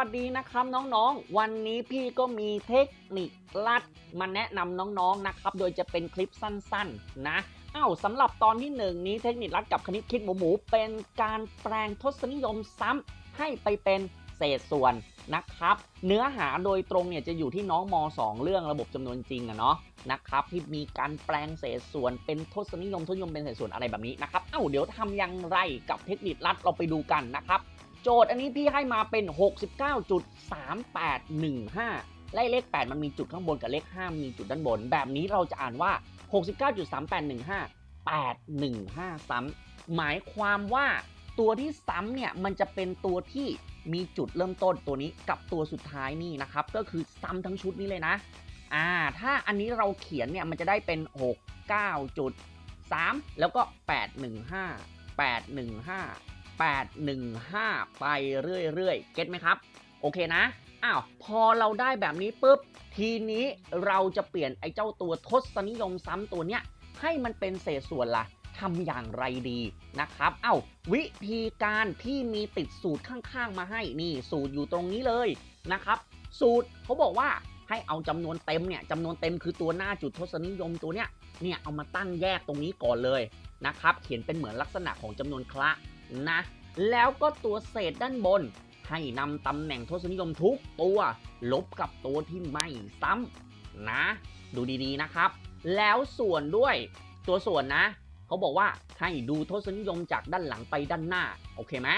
วัสดีนะครับน้องๆ วันนี้พี่ก็มีเทคนิคลัดมาแนะนำน้องๆนะครับ โดยจะเป็นคลิปสั้นๆนะอ้าวสำหรับตอนที่หนึ่งนี้เทคนิคลัดกับคณิตคิดหมูหมูเป็นการแปลงทศนิยมซ้ำให้ไปเป็นเศษส่วนนะครับ เนื้อหาโดยตรงเนี่ยจะอยู่ที่น้องม 2 เรื่องระบบจำนวนจริงอะเนาะนะครับที่มีการแปลงเศษส่วนเป็นทศนิยมทศนิยมเป็นเศษส่วนอะไรแบบนี้นะครับเอ้าเดี๋ยวทำอย่างไรกับเทคนิคลัดเราไปดูกันนะครับ โจทย์อันนี้พี่ให้มาเป็น 69.3815 ไล่เลข 8 มันมีจุดข้างบนกับเลข 5 มีจุดด้านบน แบบนี้เราจะอ่านว่า 69.3815 815 ซ้ำ หมายความว่าตัวที่ซ้ำเนี่ยมันจะเป็นตัวที่มีจุดเริ่มต้นตัวนี้กับตัวสุดท้ายนี่นะครับ ก็คือซ้ำทั้งชุดนี้เลยนะ อ่า ถ้าอันนี้เราเขียนเนี่ยมันจะได้เป็น 69.3 แล้วก็ 815 815 815 ไปเรื่อยๆ เก็ตไหมครับ โอเคนะ อ้าว พอเราได้แบบนี้ปุ๊บ ทีนี้เราจะเปลี่ยนไอ้เจ้าตัวทศนิยมซ้ำตัวเนี้ย ให้มันเป็นเศษส่วนละ่ะทำอย่างไรดีนะครับ เอ้า วิธีการที่มีติดสูตรข้างๆมาให้นี่สูตรอยู่ตรงนี้เลยนะครับ สูตรเขาบอกว่าให้เอาจำนวนเต็มเนี่ยจำนวนเต็มคือตัวหน้าจุดทศนิยมตัวเนี้ยเนี่ยเอามาตั้งแยกตรงนี้ก่อนเลยนะครับ เขียนเป็นเหมือนลักษณะของจำนวนคละ นะ แล้วก็ตัวเศษด้านบน ให้นำตำแหน่งทศนิยมทุกตัว ลบกับตัวที่ไม่ซ้ำนะ ดูดีๆนะครับ แล้วส่วนด้วยตัวส่วนนะ เขาบอกว่าให้ดูทศนิยมจากด้านหลังไปด้านหน้า โอเคไหม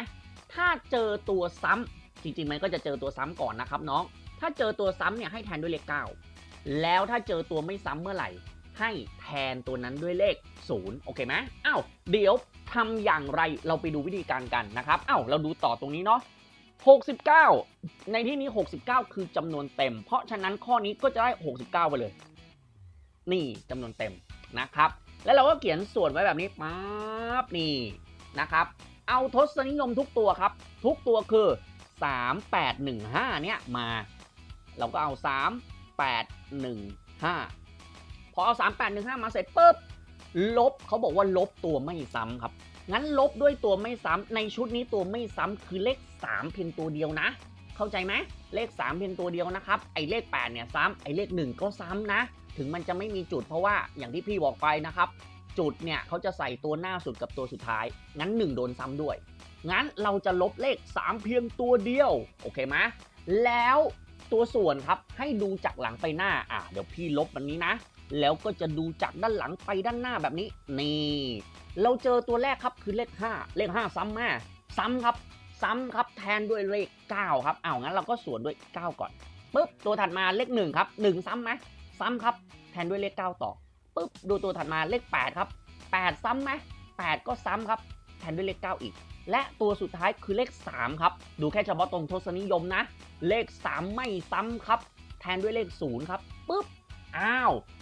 ถ้าเจอตัวซ้ำจริงๆมันก็จะเจอตัวซ้ำก่อนนะครับน้อง ถ้าเจอตัวซ้ำเนี่ยให้แทนด้วยเลข9แล้วถ้าเจอตัวไม่ซ้ำเมื่อไหร่ ให้แทนตัวนั้นด้วยเลข 0 โอเคไหมอ้าวเดี๋ยวทำอย่างไรเราไปดูวิธีการกันนะครับอ้าวเราดูต่อตรงนี้เนาะ69 ในที่นี้ 69 คือจำนวนเต็ม เพราะฉะนั้นข้อนี้ก็จะได้ 69 ไปเลย นี่จำนวนเต็มนะครับ แล้วเราก็เขียนส่วนไว้แบบนี้ปั๊บนี่นะครับ เอาทศนิยมทุกตัวครับ ทุกตัวคือ 3815 เนี่ยมา เราก็เอา 3815 พอเอา 3815 มาเสร็จปุ๊บลบเขาบอกว่าลบตัวไม่ซ้ำครับ งั้นลบด้วยตัวไม่ซ้ำในชุดนี้ตัวไม่ซ้ำคือเลข 3 เพียงตัวเดียวนะ เข้าใจไหมเลข 3 เพียงตัวเดียวนะครับ ไอ้เลข 8 เนี่ยซ้ำไอ้เลข 1 ก็ซ้ำนะ ถึงมันจะไม่มีจุดเพราะว่าอย่างที่พี่บอกไปนะครับ จุดเนี่ยเขาจะใส่ตัวหน้าสุดกับตัวสุดท้าย งั้น 1 โดนซ้ำด้วย งั้นเราจะลบเลข 3 เพียงตัวเดียว โอเคไหมแล้วตัวส่วนครับให้ดูจากหลังไปหน้า อะเดี๋ยวพี่ลบแบบนี้นะ แล้วก็จะดูจากด้านหลังไปด้านหน้าแบบนี้ นี่ เราเจอตัวแรกครับคือเลข 5 เลข 5 ซ้ำมาซ้ำครับ ซ้ำครับแทนด้วยเลข 9 ครับเอางั้นเราก็ส่วนด้วย 9 ก่อนปุ๊บตัวถัดมาเลข 1 ครับ 1 ซ้ำไหมซ้ำครับ แทนด้วยเลข 9 ต่อปุ๊บดูตัวถัดมาเลข 8 ครับ 8 ซ้ำไหม8 ก็ซ้ำครับ แทนด้วยเลข 9 อีก และตัวสุดท้ายคือเลข 3 ครับ ดูแค่เฉพาะตรงทศนิยมนะ เลข 3 ไม่ซ้ำครับ แทนด้วยเลข 0 ครับปุ๊บ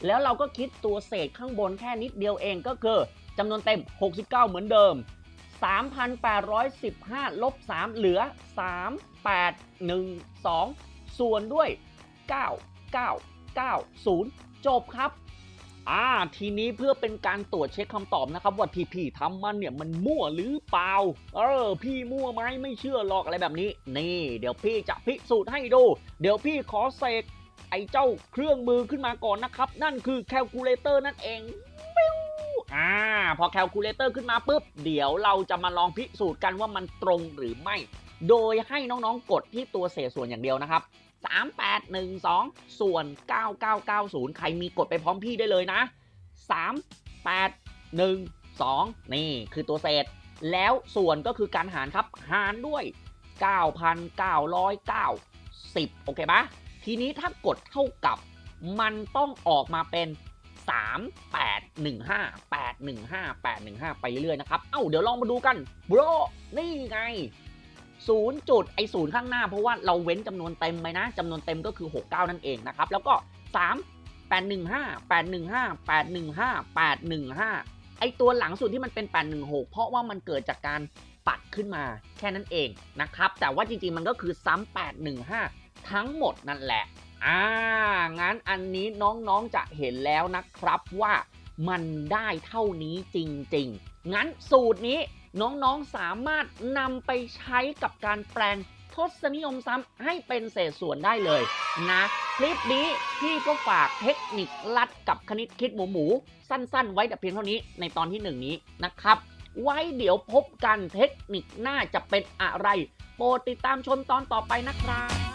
แล้วเราก็คิดตัวเศษข้างบนแค่นิดเดียวเองก็คือจำนวนเต็ม 69 เหมือนเดิม 3,815 ลบ 3 เหลือ 3812 ส่วนด้วย 9990 จบครับอ่าทีนี้เพื่อเป็นการตรวจเช็คคำตอบนะครับ ว่าที่พี่ทำมันเนี่ยมันมั่วหรือเปล่า เออ พี่มั่วไหมไม่เชื่อหรอกอะไรแบบนี้ นี่ เดี๋ยวพี่จะพิสูจน์ให้ดู เดี๋ยวพี่ขอเสก ไอ้เจ้าเครื่องมือขึ้นมาก่อนนะครับ นั่นคือแคลคูลเลเตอร์นั่นเองวิวอ่าพอแคลคูลเลเตอร์ขึ้นมาปุ๊บ เดี๋ยวเราจะมาลองพิสูจน์กันว่ามันตรงหรือไม่ โดยให้น้องๆกดที่ตัวเศษส่วนอย่างเดียวนะครับ 3812 ส่วน 9990 ใครมีกดไปพร้อมพี่ได้เลยนะ 3812 นี่คือตัวเศษ แล้วส่วนก็คือการหารครับ หารด้วย 9,990โอเคปะ ทีนี้ถ้ากดเท่ากับมันต้องออกมาเป็น 3 8 1 5 8 1 5 8 1 5 ไปเรื่อยๆนะครับ เอ้าเดี๋ยวลองมาดูกันบรนี่ไง0จุดไอศูนย์ข้างหน้าเพราะว่าเราเว้นจำนวนเต็มไปนะจำนวนเต็มก็คือ 69 นั่นเองนะครับ แล้วก็ 3 8 1 5 8 1 5 8 1 5 8 1 5 ไอตัวหลังสุดที่มันเป็น 816 เพราะว่ามันเกิดจากการปัดขึ้นมาแค่นั้นเองนะครับ แต่ว่าจริงๆมันก็คือซ้ำ815 ทั้งหมดนั่นแหละ อ่า งั้นอันนี้น้องๆจะเห็นแล้วนะครับว่ามันได้เท่านี้จริงๆ งั้นสูตรนี้น้องๆสามารถนำไปใช้กับการแปลงทศนิยมซ้ำให้เป็นเศษส่วนได้เลยนะ คลิปนี้พี่ก็ฝากเทคนิคลัดกับคณิตคิดหมูหมู สั้นๆ ไว้แต่เพียงเท่านี้ในตอนที่หนึ่งนี้นะครับ ไว้เดี๋ยวพบกันเทคนิคหน้าจะเป็นอะไร โปรดติดตามชมตอนต่อไปนะครับ